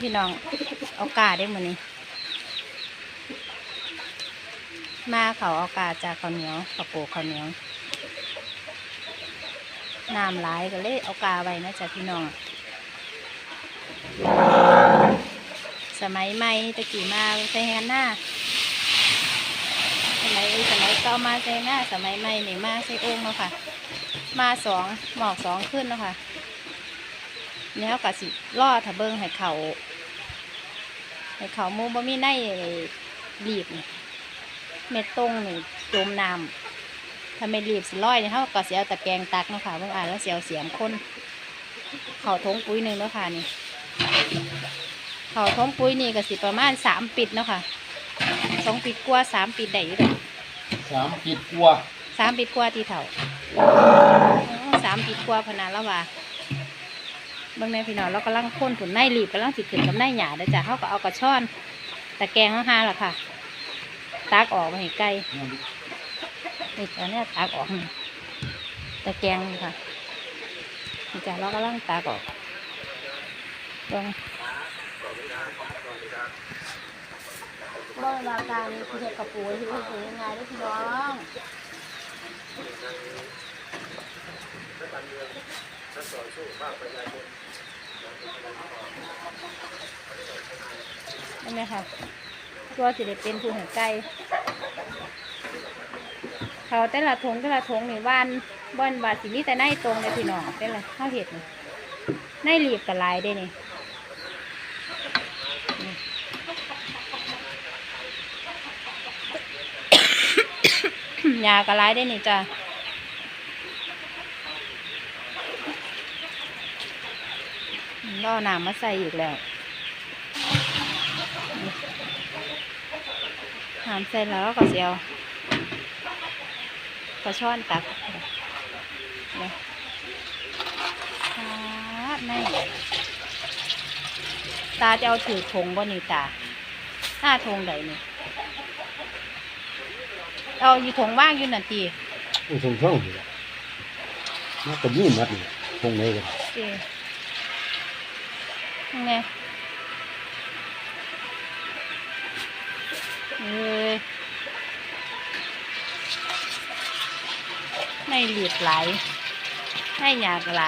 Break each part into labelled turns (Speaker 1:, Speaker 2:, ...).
Speaker 1: พี่น้องเอากาได้หมดนี้มาเขาเอากาจากข้าวเหนียวข้าวโพดข้าวเหนียวน้ำหลายก็เลยเอากาไว้นะจ๊ะพี่น้อง สมัยใหม่ตะกี้มาใส่งานหน้าสมัยสมัยเก่ามาใส่หน้า สมัยใหม่นี่มาใส่โอ่งเนาะค่ะ มาสองหมอกสองขึ้นเนาะค่ะเนี่ยกับสิล่อถ้าเบิ้งให้เขา ให้เขาหมูบ่มีในรีบนี่เม็ดตรงนี่จมน้ำถ้าเม็ดรีบสิร้อยเนี่ยเขาก็เสียตะแกรงตักเนาะค่ะเบิ่งอ่านแล้วเสียวเสียมคนเขาทงปุ๋ยหนึ่งเนาะค่ะนี่เขาทงปุ๋ยนี่ก็สิประมาณสามปิดเนาะค่ะสองปิดกว่าสามปิดได้อยู่ดอก
Speaker 2: สามปิดกว่า
Speaker 1: สามปิดกว่าที่เถ่าอ๋อสามปิดกว่าพนันแล้วว่า บิ่งในพี่น้องเรากำลังพ่นผุนในรีบกำลังสิขึ้นกับในหยาเด้อจ้ะเขาก็เอากระช่อนตะแกรงข้างๆล่ะค่ะตักออกมาให้ไกลนี่ตอนนี้ตักออกตะแกรงค่ะนี่จ้ะเรากำลังตักออกเบิ่งเบิ่งราคานี่คือเห็ดกระปูที่เห็ดยังไงด้อพี่น้อง นั่นไหมคะตัวสิได้เป็นผู้หัวไก่เขาแต่ละทงแต่ละทงนี่ว่านบ้านว่าสิมีแต่ในตรงเลยพี่น้องเป็นไรข้าวเห็ดนี่ในหลีบกับลายได้นี่นี่ยากระลายได้นี่จ้ะ ล่อน้ำมาใส่อีกแล้วหามเสร็จแล้วก็เสียวกระช่อนตักเนี่ยตาในตาจะเอาถือธงบ่นี่ตาหน้าธงใดนี่เอาอยู่ธงว่างอยู่นั่นตี
Speaker 2: มันส่งช่องอยู่ละมันก็มีมัดนี่คงเลยกัน
Speaker 1: เจ ยังไงเอ้ยไม่หลีดไหลให้หยาดไหล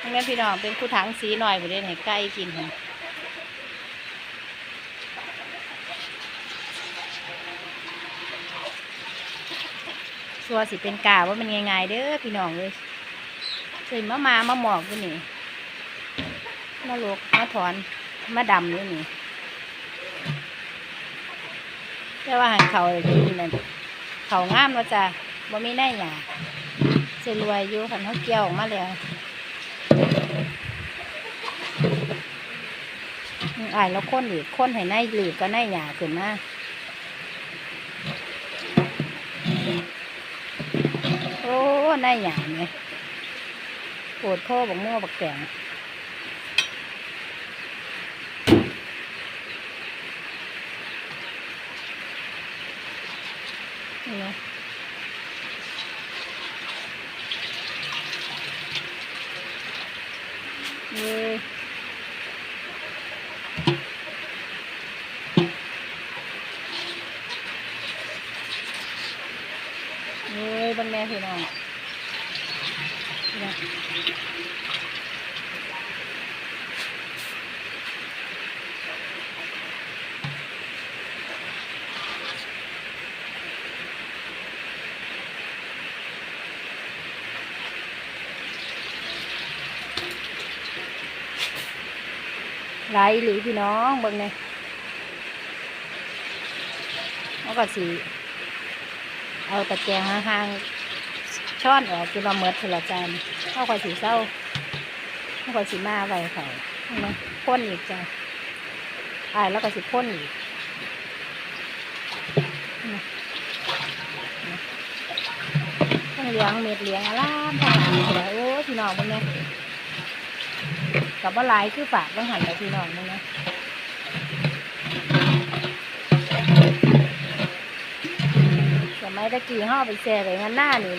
Speaker 1: ทั้งนั้นพี่น้องเป็นคู่ถังสีหน่อยไปเล่นให้ใกล้กินค่ะสัวสิเป็นกาว่ามันง่ายๆเด้อพี่น้องเลยเคยมามามาหมอกอยู่นี่ มาลกมาถอนมาดำอยู่นี่แต่ว่าหันเขาดีนั่นเขางามแล้วจ้ะบ่มีแน่หยาเสรวยอยู่คันเขาเกี่ยวออกมาแล้วอายแล้วค้นหลีกค้นให้ในหลีกก็ในหยาขึ้นมาโอ้ในหยาเนี่ยปวดข้อบักม่วบักแตง นี่นะเอ้ยเอ้ยบันแม่พี่น้องเนี่นะ หลหลีพี่น้องเบิ่งเนี่ยแล้วก็สีเอาตะแกรงห่างๆช้อนออกคือเราเมิดเทละจานเข้าคอยสีเศร้าเข้าคอยสีมาไว้เขาเนไหมพ่นอีกจ้ะอายแล้วก็สิพ่นอีกต้องเลี้ยงเม็ดเลี้ยงอลามทางโอ้พี่น้องเบิ่งเนี่ย กับว่าลายคือฝากต้องหันไปพี่น้องมึงนะสมัยตะกี้ห่อไปแช่ไปงานหน้านี่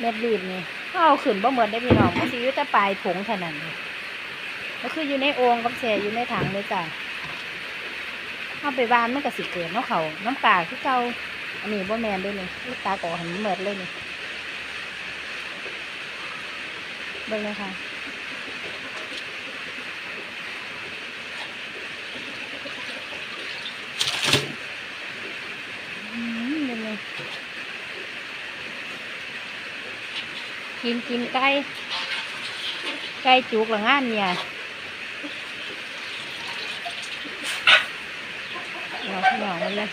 Speaker 1: เม็ดรีบนี่ห่อขึ้นบ่เหมือนได้พี่น้องมันสิอยู่แต่ปลายถงเท่านั้นเลยก็คืออยู่ในโอ่งกับแช่อยู่ในถังเลยจ้ะเอาไปบ้านมันก็สิเกิดเนาะเขาน้ำกาคือเก่าอันนี้บ่แมนด้วยนี่ลูกตาก่อหันเหมิดเลยนี่เบิ่งเลยค่ะอืมเบิ่งเลย กินกินไก่ไก่จุกละงานเนี่ยเราขนองมันเลย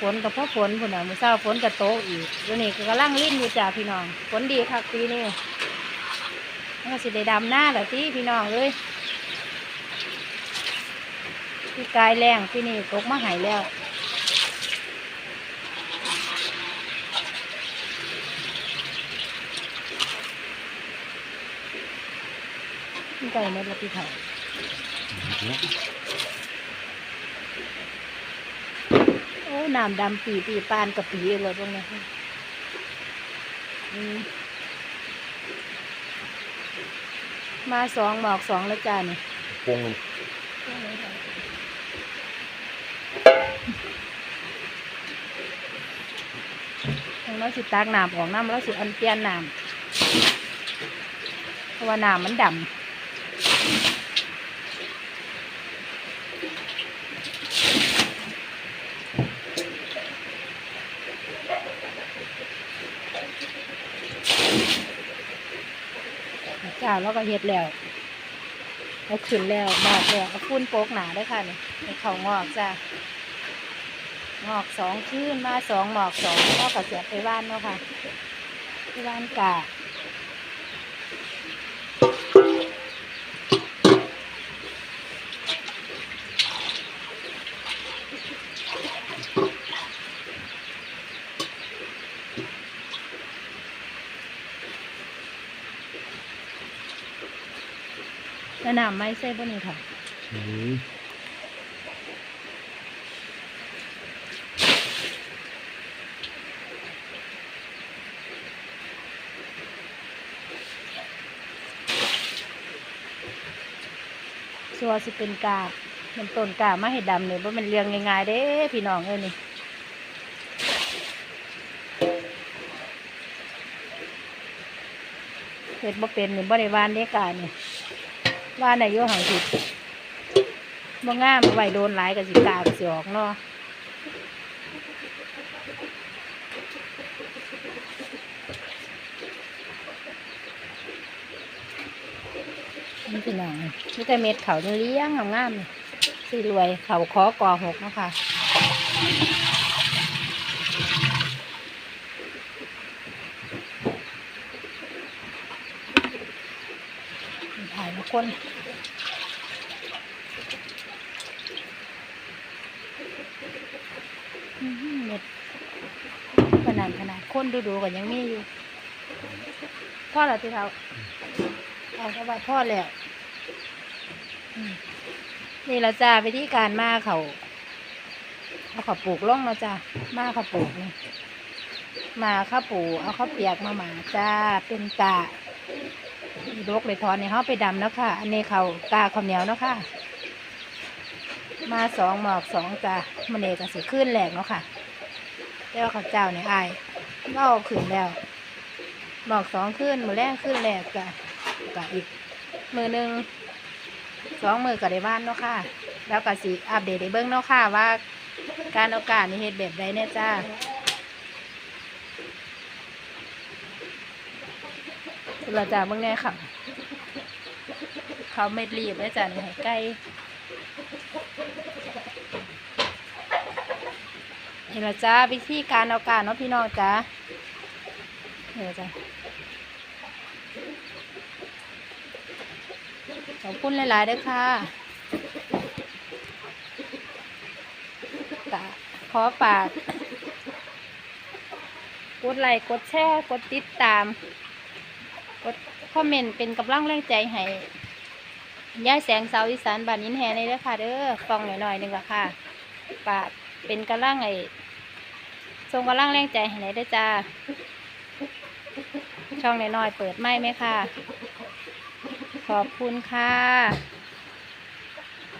Speaker 1: ฝนกับพ่อฝนพุ่นน่ะมือเช้าฝนกับโตกอีกวันนี้ก็กำลังลิ้นอยู่จ้าพี่น้องฝนดีคักปีนี้มันก็สิได้ดำหน้าแหละที่พี่น้องเอ้ย พี่กายแรงปีนี้ตกมาหายแล้วพี่ไก่เม็ดละพี่ไข่โอ้น้ำดำปีปีปานกับปีเลยตรงนี้มาสองหมอกสองแล้วจ้านี่
Speaker 2: พงมัน
Speaker 1: เราสิตากน้ำออกน้ำเราสิอันเปลี่ยนน้ำเพราะว่าน้ำมันดำจ้าเราก็เฮ็ดแล้วเอาขึ้นแล้วหมอกแล้วเอาฟุ้นโป๊กหนาด้วยค่ะนี่ให้เขางอกจ้า หมอกสองขึ้นมาสองหมอกสองก็กระเสียไปบ้านเนาะค่ะไปบ้านกาแล้วน้ำไม่ใช่บนนี้ค่ะ สัวสิเป็นกามันต้นกามาให้ดำเลยว่ามันเลี้ยงง่ายๆเด้พี่น้องเอ้ยนี่เห็ดบ่เป็นนี่บ่ได้วานเด้กาเนี่ยวานได้อยู่หังสิบ่งามไว้โดนหลายก็สิกาก็สิออกเนาะ นี่พี่น้องนี่แต่เม็ดเขาเลี้ยงงามๆนี่สิรวยเขาขอกอหกนะคะถ่ายมาคนเม็ดขนาดขนาดคนดูดูๆกันยังมีอยู่พ่อเหรอที่เขา เอาเข้าไปพ่อแล้วนี่เราจ้าวิธีการมาเขาเอาข้าวปลูกล่องเนาจ้ามาข้าวปลูกนี่มาข้าวปลูกเอาข้าวเปียกมาหมาจ้าเป็นกะดกเลยทอนนี่เขาไปดำแล้วค่ะ อันนี้เขากาข้าวเหนียวเนาะค่ะ มาสองหมอกสองจ้ามันเอกสิขึ้นแหลกเนาะค่ะแล้วข้าวเจ้าเนี่ยอายเล่าขึ้นแล้วหมอกสองขึ้นมือแรกขึ้นแหลกจ้ะ กะอีกมือหนึ่งสองมือกับในบ้านเนาะค่ะ แล้วก็สิอัปเดตในเบื้องเนาะค่ะว่าการเอาการนี่เฮ็ดแบบใดเนี่ยจ้าเราจะเบื้องแน่ค่ะ เขาเม็ดรีบแล้วจ้ะนี่ใใกล้นี่ละจ้าวิธีการเอาการเนาะพี่น้องจ้านี่ละจ้า ขอบคุณหลายๆด้อค่ะขอฝาก กดไลค์ กดแชร์ กดติดตาม กดคอมเมนต์เป็นกำลังแรงใจให้ย่ายแสงสาวอีสานบ้านยินแฮในเด้อค่ะเด้อฟังหน่อยๆหนึ่งละค่ะปากเป็นกำลังไอ้ส่งกำลังแรงใจให้ไหนด้จ้า ช่องหน้อยๆเปิดไม่ไหมค่ะ ขอบคุณค่ะ